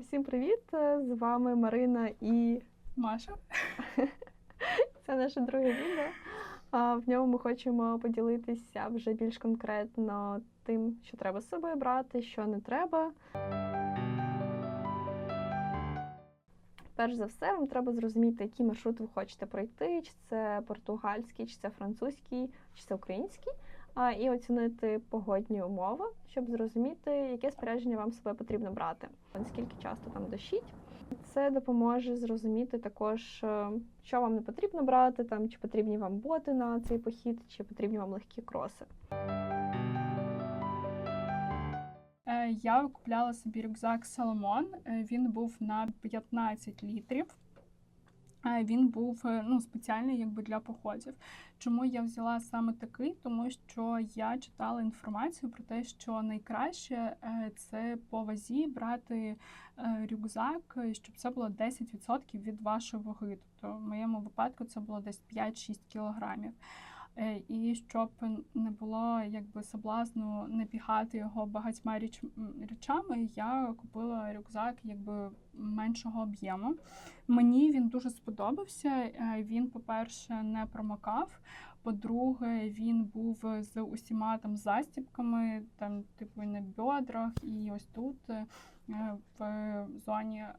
Всім привіт! З вами Марина і Маша. це наше друге відео. В ньому ми хочемо поділитися вже більш конкретно тим, що треба з собою брати, що не треба. Перш за все, вам треба зрозуміти, який маршрут ви хочете пройти, чи це португальський, чи це французький, чи це український, і оцінити погодні умови, щоб зрозуміти, яке спорядження вам собою потрібно брати, наскільки часто там дощить. Це допоможе зрозуміти також, е, що вам не потрібно брати, там чи потрібні вам боти на цей похід, чи потрібні вам легкі кроси. Е, Я купляла собі рюкзак Salomon. Е, Він був на 15 літрів. Він був е, ну, спеціальний якби для походів. Чому я взяла саме такий? Тому що я читала інформацію про те, що найкраще е, це по вазі брати е, рюкзак, щоб це було 10% від вашої ваги. Тобто в моєму випадку це було десь 5-6 кілограмів. Е, І щоб не було якби соблазну не пігати його багатьма річ, речами, я купила рюкзак якби меншого об'єму. Мені він дуже сподобався. Е, Він, по-перше, не промокав. По-друге, він був з усіма там застібками, там, типу, на бедрах, і ось тут в зоні е,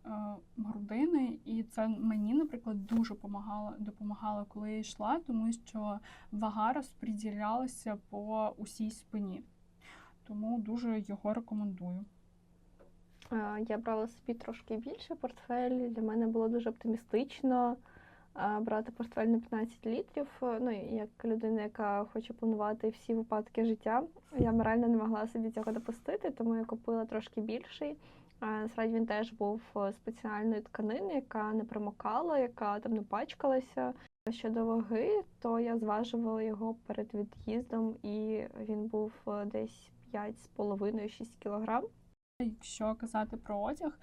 грудини. І це мені, наприклад, дуже допомагало, допомагало, коли я йшла, тому що вага розподілялася по усій спині. Тому дуже його рекомендую. Е, Я брала собі трошки більше портфель. Для мене було дуже оптимістично е, брати портфель на 15 літрів. Е, Ну, як людина, яка хоче планувати всі випадки життя, я морально не могла собі цього допустити, тому я купила трошки більший. Насправді він теж був е, спеціальної тканини, яка не промокала, яка там не пачкалася. Щодо ваги, то я зважувала його перед від'їздом, і він був е, десь 5,5-6 кілограм. Якщо казати про одяг,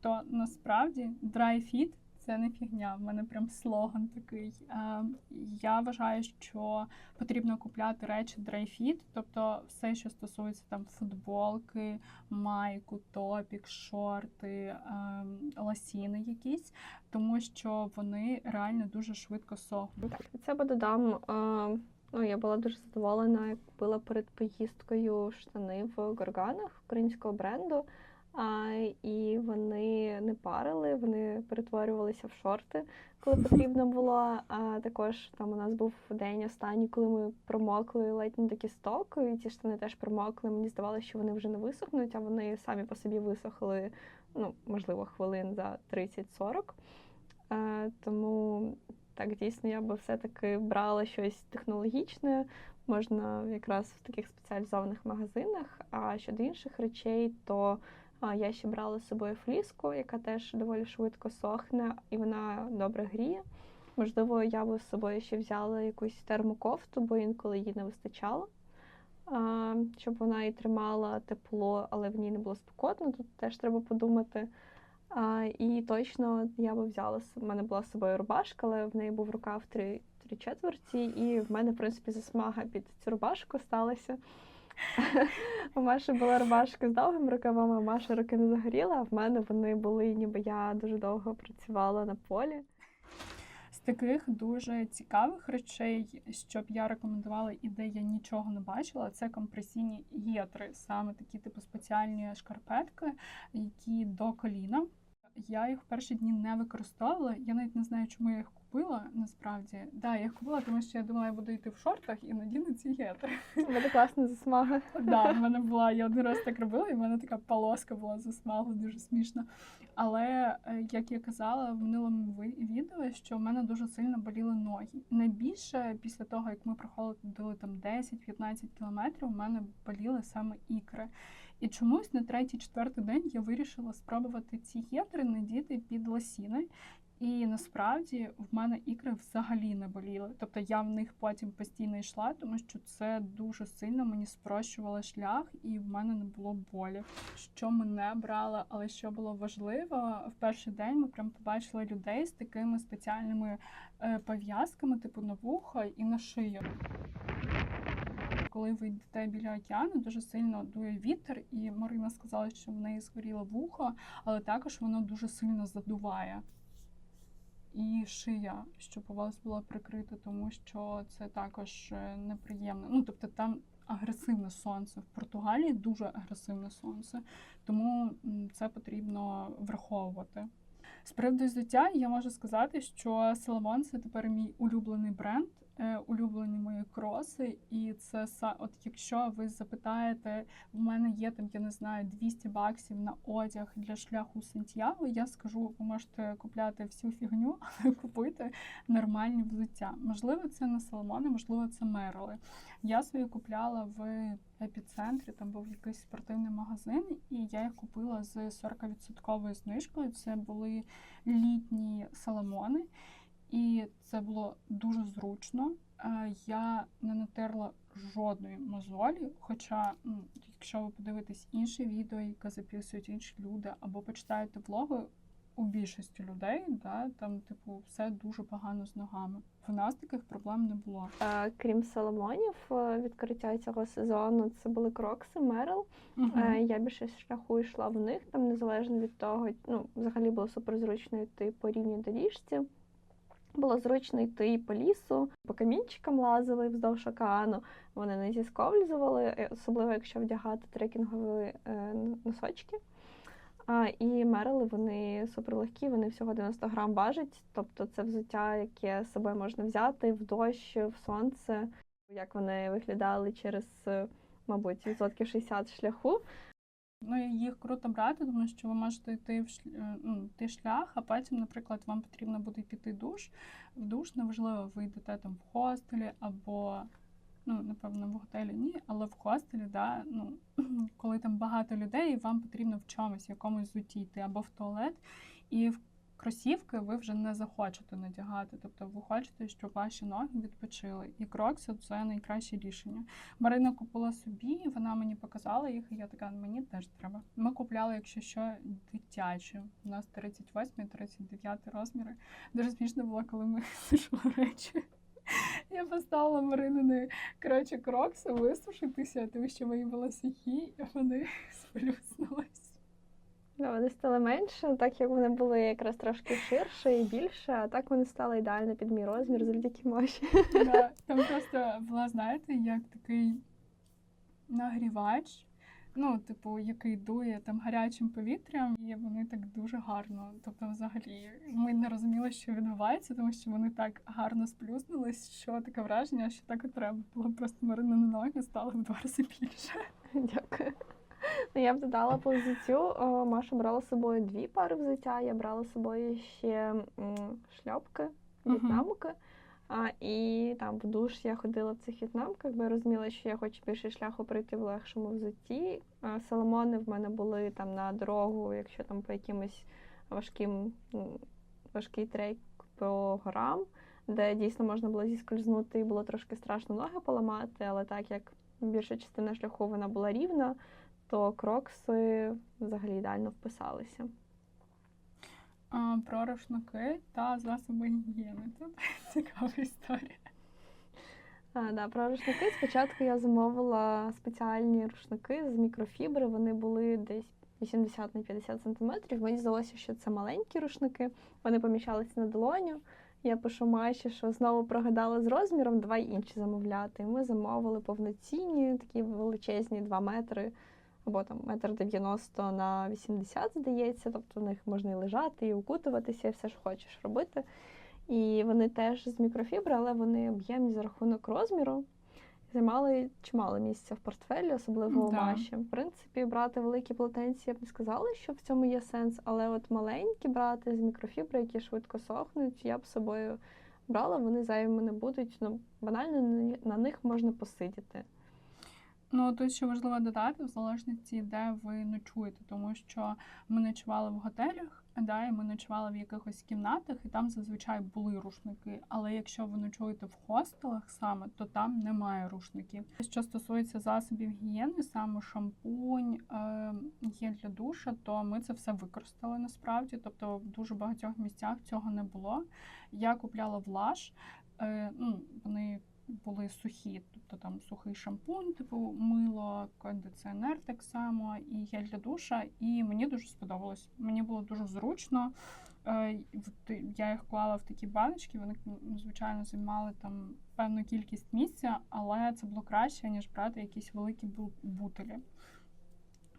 то насправді драйфіт це не фігня. В мене прям слоган такий. Я вважаю, що потрібно купляти речі fit, тобто все, що стосується там футболки, майку, топік, шорти, ласіни якісь, тому що вони реально дуже швидко сохнуть. Так, від себе додам. Ну, я була дуже задоволена. Я купила перед поїздкою штани в горганах українського бренду. І вони не парили, вони перетворювалися в шорти, коли потрібно було. А також там у нас був день останній, коли ми промокли ледь не до кісток, і ці штани теж промокли. Мені здавалося, що вони вже не висохнуть, а вони самі по собі висохли, ну, можливо, хвилин за 30-40. Е, Тому так, дійсно, я би все-таки брала щось технологічне, можна якраз в таких спеціалізованих магазинах. А щодо інших речей, то я ще брала з собою фліску, яка теж доволі швидко сохне, і вона добре гріє. Можливо, я би з собою ще взяла якусь термокофту, бо інколи її не вистачало. Щоб вона і тримала тепло, але в ній не було спекотно, тут теж треба подумати. І точно я би взяла в мене була з собою рубашка, але в неї був рукав три четверті, і в мене, в принципі, засмага під цю рубашку сталася. У Маші була рубашка з довгими рукавами, а Маша руки не загоріла, а в мене вони були, ніби я дуже довго працювала на полі. З таких дуже цікавих речей, що б я рекомендувала, і де я нічого не бачила, це компресійні гетри, саме такі типу спеціальні шкарпетки, які до коліна. Я їх в перші дні не використовувала. Я навіть не знаю, чому я їх купила. Насправді, да, я їх купила, тому що я думала, я буду йти в шортах і надіну ці гетри. У мене класна засмага. Да, в мене була, я один раз так робила, і в мене така полоска була засмагла, дуже смішно. Але, е, як я казала в минулому відео, що в мене дуже сильно боліли ноги. Найбільше після того, як ми проходили там 10-15 кілометрів, у мене боліли саме ікри. І чомусь на третій-четвертий день я вирішила спробувати ці гетри надіти під лосіни. І насправді в мене ікри взагалі не боліли. Тобто я в них потім постійно йшла, тому що це дуже сильно мені спрощувало шлях, і в мене не було болі. Що ми не брали, але що було важливо, в перший день ми прям побачили людей з такими спеціальними е, пов'язками, типу на вуха і на шию. Коли ви йдете біля океану, дуже сильно дує вітер, і Марина сказала, що в неї згоріло вухо, але також воно дуже сильно задуває. І шия, щоб у вас була прикрита, тому що це також е, неприємно. Ну, тобто там агресивне сонце. В Португалії дуже агресивне сонце, тому це потрібно враховувати. З приводу взуття я можу сказати, що Salomon – це тепер мій улюблений бренд, улюблені мої кроси. І це от якщо ви запитаєте, в мене є там, я не знаю, 200 баксів на одяг для шляху Сантьяго, я скажу, ви можете купляти всю фігню, але купуйте нормальні взуття. Можливо, це не Salomon, можливо, це Мерли. Я свої купляла в епіцентрі, там був якийсь спортивний магазин, і я їх купила з 40% знижкою. Це були літні саламони, і це було дуже зручно. Е, Я не натерла жодної мозолі. Хоча, ну, якщо ви подивитесь інші відео, яке записують інші люди, або почитаєте влоги, у більшості людей, да, там, типу, все дуже погано з ногами. В нас таких проблем не було. Е, Крім Соломонів, е, відкриття цього сезону це були крокси, Мерл. Мгм. Е, Я більше шляху йшла в них, там незалежно від того, ну, взагалі було суперзручно йти по рівній доріжці. Було зручно йти по лісу, по камінчикам лазили вздовж океану, вони не зісковлювали, е, особливо якщо вдягати трекінгові е, носочки. І мерили вони суперлегкі, вони всього 90 грам важать. Тобто це взуття, яке з собою можна взяти в дощ, в сонце. Як вони виглядали через, мабуть, відсотків 60 шляху. Ну, їх круто брати, тому що ви можете йти в е, ну, йти шлях, а потім, наприклад, вам потрібно буде піти душ. В душ неважливо, ви йдете там в хостелі або, ну, напевно, в готелі ні, але в хостелі, да, ну, коли там багато людей, і вам потрібно в чомусь, якомусь йти або в туалет, і в кросівки ви вже не захочете надягати. Тобто ви хочете, щоб ваші ноги відпочили. І крокси це найкраще рішення. Марина купила собі, вона мені показала їх, і я така, мені теж треба. Ми купляли, якщо що, дитячі. У нас 38 39 розміри. Дуже смішно було, коли ми сушили речі. Я поставила Маринини, коротше, крокси висушитися, тому що мої були сухі, і вони сплюснулись. Да, вони стали менше, так як вони були якраз трошки ширше і більше, а так вони стали ідеально під мій розмір завдяки Маші. Да, Там просто була, знаєте, як такий нагрівач, ну, типу, який дує там гарячим повітрям, і вони так дуже гарно. Тобто, взагалі, ми не розуміли, що відбувається, тому що вони так гарно сплюснулись, що таке враження, що так і треба було. Просто Марина на ноги стали в два рази більше. Дякую. Ну, я б додала по взуттю. Маша брала з собою дві пари взуття. Я брала з собою ще шльопки, в'єтнамки. А, і там в душ я ходила в цих в'єтнамках, бо я розуміла, що я хочу більше шляху пройти в легшому взутті. А, Соломони в мене були там на дорогу, якщо там по якимось важким важкий трек по горам, де дійсно можна було зіскользнути і було трошки страшно ноги поламати, але так як більша частина шляху вона була рівна, то крокси взагалі ідеально вписалися. А, про рушники та засоби гігієни. Тут цікава історія. А, да, про рушники. Спочатку я замовила спеціальні рушники з мікрофібри. Вони були десь 80 на 50 сантиметрів. Мені здалося, що це маленькі рушники. Вони поміщалися на долоню. Я пишу Маші, що знову прогадала з розміром, давай інші замовляти. І ми замовили повноцінні, такі величезні 2 метри, або там метр 90 на 80, здається. Тобто в них можна і лежати, і укутуватися, і все ж хочеш робити. І вони теж з мікрофібри, але вони об'ємні за рахунок розміру. Займали чимало місця в портфелі, особливо у Да. Маші. В принципі, брати великі полотенці я б не сказала, що в цьому є сенс, але от маленькі брати з мікрофібри, які швидко сохнуть, я б собою брала, вони зайвими не будуть. Ну, банально на- на них можна посидіти. Ну, тут ще важливо додати, в залежності, де ви ночуєте, тому що ми ночували в готелях, да, і ми ночували в якихось кімнатах, і там зазвичай були рушники. Але якщо ви ночуєте в хостелах саме, то там немає рушників. Що стосується засобів гігієни, саме шампунь, е, є для душа, то ми це все використали насправді. Тобто в дуже багатьох місцях цього не було. Я купляла влаж, е, ну, вони були сухі, тобто там сухий шампунь, типу мило, кондиціонер так само, і гель для душа. І мені дуже сподобалось. Мені було дуже зручно. Е, Я їх клала в такі баночки, вони, звичайно, займали там певну кількість місця, але це було краще, ніж брати якісь великі бу- бутилі.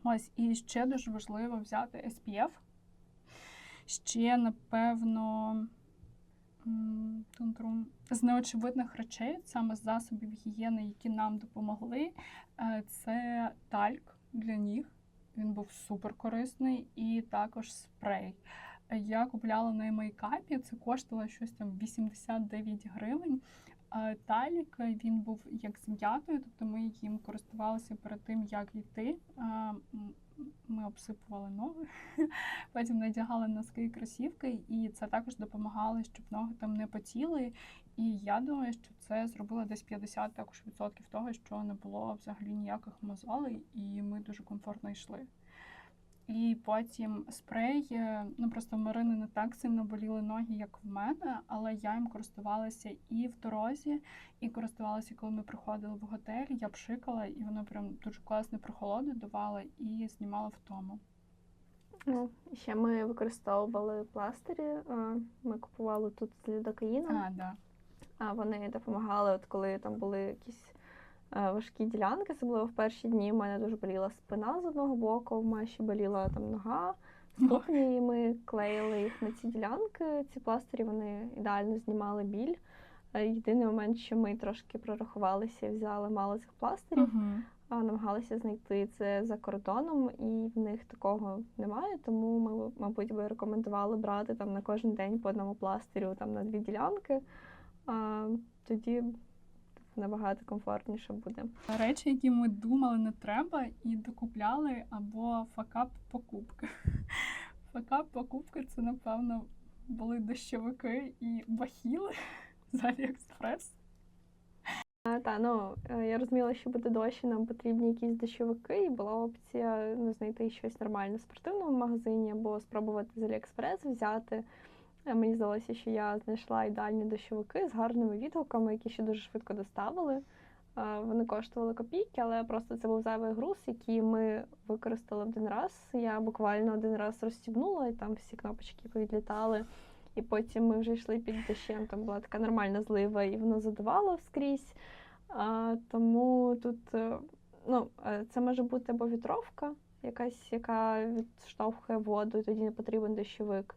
Ось, і ще дуже важливо взяти SPF. Ще, напевно, м, тун-трун, з неочевидних речей, саме з засобів гігієни, які нам допомогли, е, це тальк для ніг. Він був супер корисний, і також спрей. Е, Я купляла на мейкапі, це коштувало щось там 89 гривень. Е, Талік е, він був як з м'ятою, тобто ми їм користувалися перед тим, як йти. Ми обсипували ноги, потім надягали носки і кросівки, і це також допомагало, щоб ноги там не потіли. І я думаю, що це зробило десь 50 також відсотків того, що не було взагалі ніяких мозолей, і ми дуже комфортно йшли. І потім спрей, е, ну просто в Марини не так сильно боліли ноги, як в мене, але я їм користувалася і в дорозі, і користувалася, коли ми приходили в готель. Я пшикала, і воно прям дуже класне прохолоду давало і знімало втому. Ну, ще ми використовували пластирі. Ми купували тут з лідокаїном. А, да. А вони допомагали, от коли там були якісь е, важкі ділянки, особливо в перші дні. У мене дуже боліла спина з одного боку, в мене ще боліла там нога, ступні, і ми клеїли їх на ці ділянки. Ці пластирі вони ідеально знімали біль. Е, Єдиний момент, що ми трошки прорахувалися і взяли мало цих пластирів, а намагалися знайти це за кордоном, і в них такого немає. Тому ми, мабуть, би рекомендували брати там на кожен день по одному пластирю там на дві ділянки. А, тоді набагато комфортніше буде. Речі, які ми думали не треба, і докупляли, або факап покупки. Факап покупки це, напевно, були дощовики і бахіли з Аліекспрес. Та, ну, е, я розуміла, що буде дощ, і нам потрібні якісь дощовики, і була опція ну, знайти щось нормальне в спортивному магазині або спробувати з Аліекспрес взяти. Е, Мені здалося, що я знайшла ідеальні дощовики з гарними відгуками, які ще дуже швидко доставили. Е, Вони коштували копійки, але просто це був зайвий груз, який ми використали один раз. Я буквально один раз розстібнула, і там всі кнопочки повідлітали. І потім ми вже йшли під дощем, там була така нормальна злива, і воно задувало скрізь. А, тому тут е, ну, е, це може бути або вітровка, якась, яка відштовхує воду, і тоді не потрібен дощовик.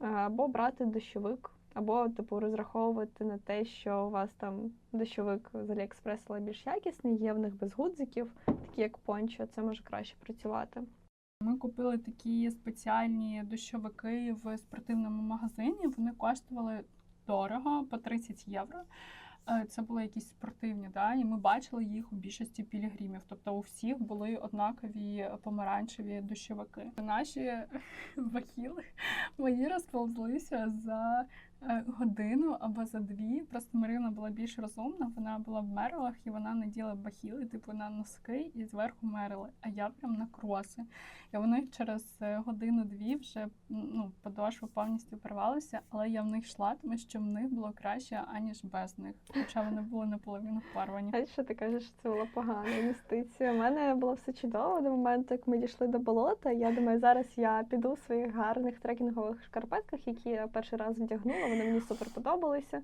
Або брати дощовик, або типу розраховувати на те, що у вас там дощовик з Аліекспрес але більш якісний, є в них без гудзиків, такі як пончо, це може краще працювати. Ми купили такі спеціальні дощовики в спортивному магазині. Вони коштували дорого по 30 євро. Е, Це були якісь спортивні, да? і ми бачили їх у більшості пілігримів. Тобто у всіх були однакові помаранчеві дощовики. Наші бахіли мої розповзлися за годину або за дві. Просто Марина була більш розумна, вона була в мерлах і вона наділа бахіли, типу на носки і зверху мерили, а я прям на кроси. І вони через е, годину-дві вже ну, подошва повністю порвалася, але я в них йшла, тому що в них було краще, аніж без них. Хоча вони були наполовину порвані. А що ти кажеш, що це була погана інвестиція? У мене було все чудово до моменту, як ми дійшли до болота. Я думаю, зараз я піду в своїх гарних трекінгових шкарпетках, які я перший раз вдягнула. Вони мені супер подобалися.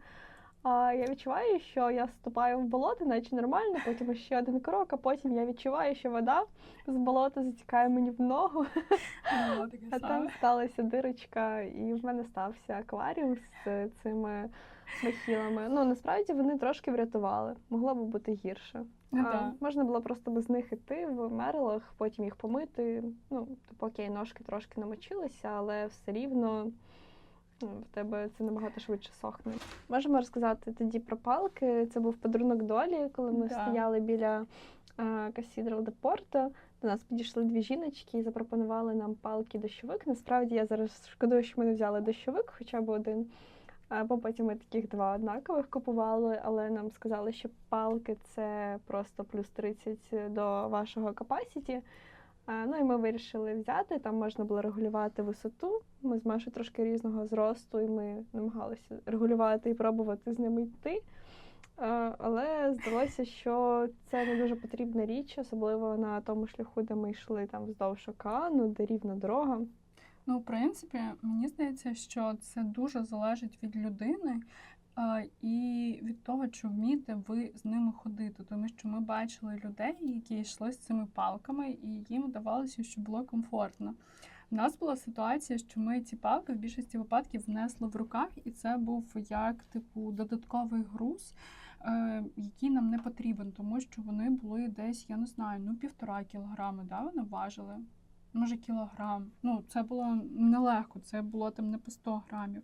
А я відчуваю, що я вступаю в болото, наче нормально, потім ще один крок, а потім я відчуваю, що вода з болота затікає мені в ногу, а там сталася дирочка, і в мене стався акваріум з цими бахілами. Ну насправді вони трошки врятували. Могло би бути гірше. Ну, А, да. можна було просто без них іти в мерлах, потім їх помити. Ну, типу, окей, ножки трошки намочилися, але все рівно в тебе це набагато швидше сохне. Можемо розказати тоді про палки. Це був подарунок долі, коли ми Да. стояли біля Касідрал де Порто. До нас підійшли дві жіночки і запропонували нам палки дощовик. Насправді я зараз шкодую, що ми не взяли дощовик, хоча б один. Або потім ми таких два однакових купували, але нам сказали, що палки це просто плюс 30 до вашого capacity. Ну і ми вирішили взяти. Там можна було регулювати висоту. Ми з Машою трошки різного зросту, і ми намагалися регулювати і пробувати з ними йти. Але здалося, що це не дуже потрібна річ, особливо на тому шляху, де ми йшли там вздовж океану, де рівна дорога. Ну, в принципі, мені здається, що це дуже залежить від людини і від того, чи вмієте ви з ними ходити. Тому що ми бачили людей, які йшли з цими палками, і їм здавалося, що було комфортно. У нас була ситуація, що ми ці палки в більшості випадків внесли в руках, і це був як типу додатковий груз, е, який нам не потрібен, тому що вони були десь, я не знаю, ну півтора кілограми, да, вони важили може кілограм. Ну, це було нелегко, це було там не по 100 грамів.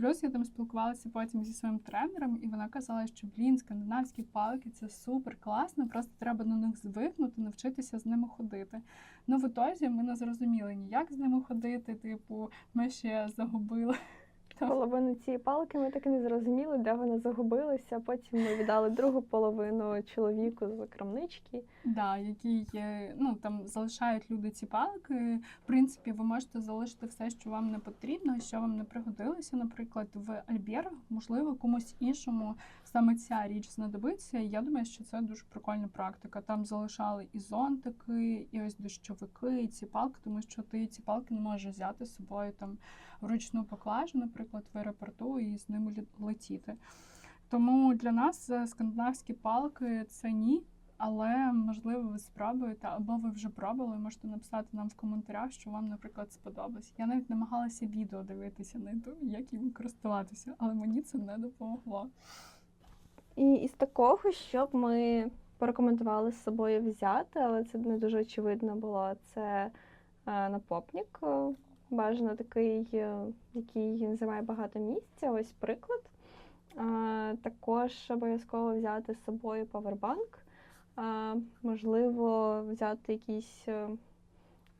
Плюс я там спілкувалася потім зі своїм тренером, і вона казала, що блін, скандинавські палки це супер класно, просто треба на них звикнути, навчитися з ними ходити. Ну, в ітозі ми не зрозуміли ніяк з ними ходити. Типу, ми ще загубили. Половину цієї палки ми так і не зрозуміли, де вона загубилася. Потім ми віддали другу половину чоловіку з крамнички. Да, які є, ну там залишають люди ці палки. В принципі, ви можете залишити все, що вам не потрібно, що вам не пригодилося. Наприклад, в Альбер, можливо, комусь іншому саме ця річ знадобиться. Я думаю, що це дуже прикольна практика. Там залишали і зонтики, і ось дощовики, і ці палки, тому що ти ці палки не можеш взяти з собою там вручну поклажу, наприклад, в аеропорту і з ними летіти. Тому для нас е, скандинавські палки це ні. Але можливо ви спробуєте, або ви вже пробували, можете написати нам в коментарях, що вам, наприклад, сподобалось. Я навіть намагалася відео дивитися на ютубі, як їм користуватися, але мені це не допомогло. І із такого, щоб ми порекомендували з собою взяти, але це не дуже очевидно було. Це е, напопнік, бажано такий, е, який не займає багато місця. Ось приклад. Також обов'язково взяти з собою павербанк. Можливо, взяти якісь е,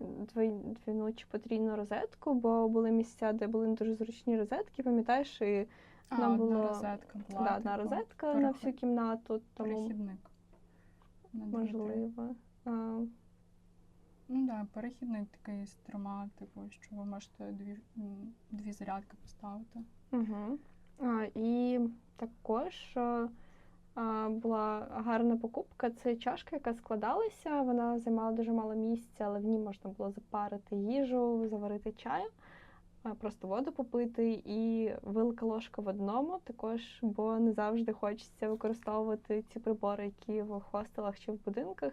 двійну чи потрійну розетку, бо були місця, де були не дуже зручні розетки, пам'ятаєш, і Нам одна було- розетка була. да, одна розетка на всю кімнату, тому Перехідник. Можливо. Ну да, перехідник такий з трьома, типу, що ви можете дві, дві зарядки поставити. Угу. А, і також а, а, була гарна покупка. Це чашка, яка складалася. Вона займала дуже мало місця, але в ній можна було запарити їжу, заварити чаю, а, просто воду попити і велика ложка в одному. Також, бо не завжди хочеться використовувати ці прибори, які в хостелах чи в будинках.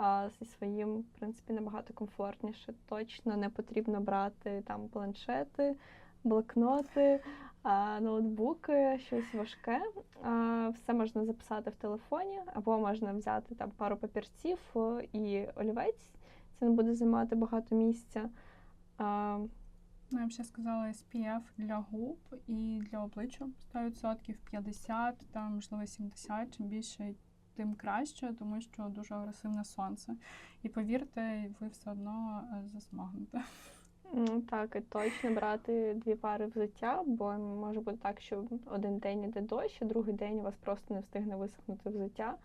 А зі своїм, в принципі, набагато комфортніше. Точно не потрібно брати там планшети, блокноти, ноутбуки, щось важке. Все можна записати в телефоні, або можна взяти там пару папірців і олівець. Це не буде займати багато місця. Ну, я б ще сказала SPF для губ і для обличчя 100%, 50, там, можливо, 70, чим більше, тим краще, тому що дуже агресивне сонце. І повірте, ви все одно е, засмагнете. Так, і точно брати дві пари взуття, бо може бути так, що один день іде дощ, а другий день у вас просто не встигне висохнути взуття,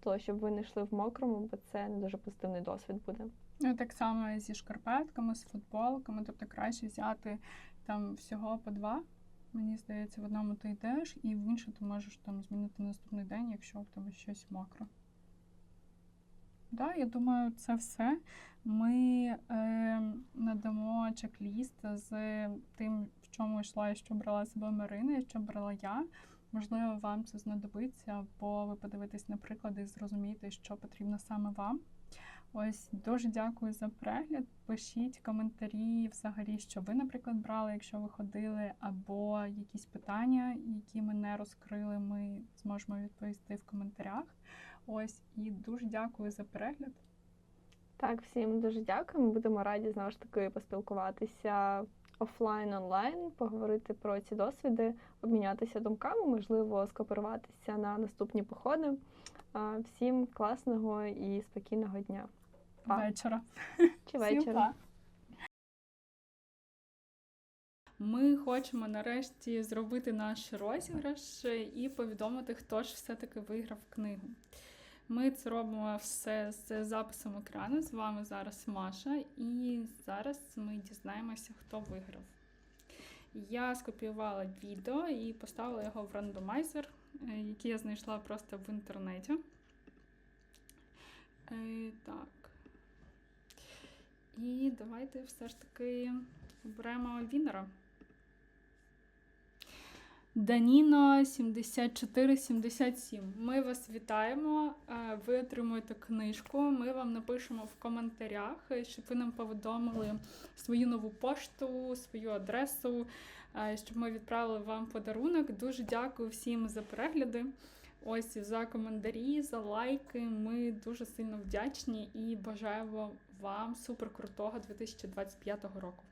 то щоб ви не йшли в мокрому, бо це не дуже позитивний досвід буде. Ну, так само зі шкарпетками, з футболками, тобто краще взяти там всього по два. Мені здається, в одному ти йдеш, і в інше ти можеш там змінити наступний день, якщо в тебе щось мокро. Да, я думаю, це все. Ми е, надамо чек-ліст з тим, в чому йшла і що брала собою Марина, і що брала я. Можливо, вам це знадобиться, бо ви подивитесь на приклади і зрозумієте, що потрібно саме вам. Ось дуже дякую за перегляд. Пишіть коментарі, взагалі, що ви, наприклад, брали, якщо ви ходили, або якісь питання, які ми не розкрили, ми зможемо відповісти в коментарях. Ось і дуже дякую за перегляд. Так, всім дуже дякую. Ми будемо раді знову ж таки поспілкуватися офлайн, онлайн, поговорити про ці досвіди, обмінятися думками, можливо, скооперуватися на наступні походи. Всім класного і спокійного дня. Па. Вечора. Чи вечора. Ми хочемо нарешті зробити наш розіграш і повідомити, хто ж все-таки виграв книгу. Ми це робимо все з записом екрану. З вами зараз Маша, і зараз ми дізнаємося, хто виграв. Я скопіювала відео і поставила його в рандомайзер, е, який я знайшла просто в інтернеті. Е, так. І давайте все ж таки оберемо Вінера. Даніно 7477. Ми вас вітаємо. Е, Ви отримуєте книжку. Ми вам напишемо в коментарях, щоб ви нам повідомили свою нову пошту, свою адресу, е, щоб ми відправили вам подарунок. Дуже дякую всім за перегляди. Ось за коментарі, за лайки. Ми дуже сильно вдячні і бажаємо вам суперкрутого 2025 року.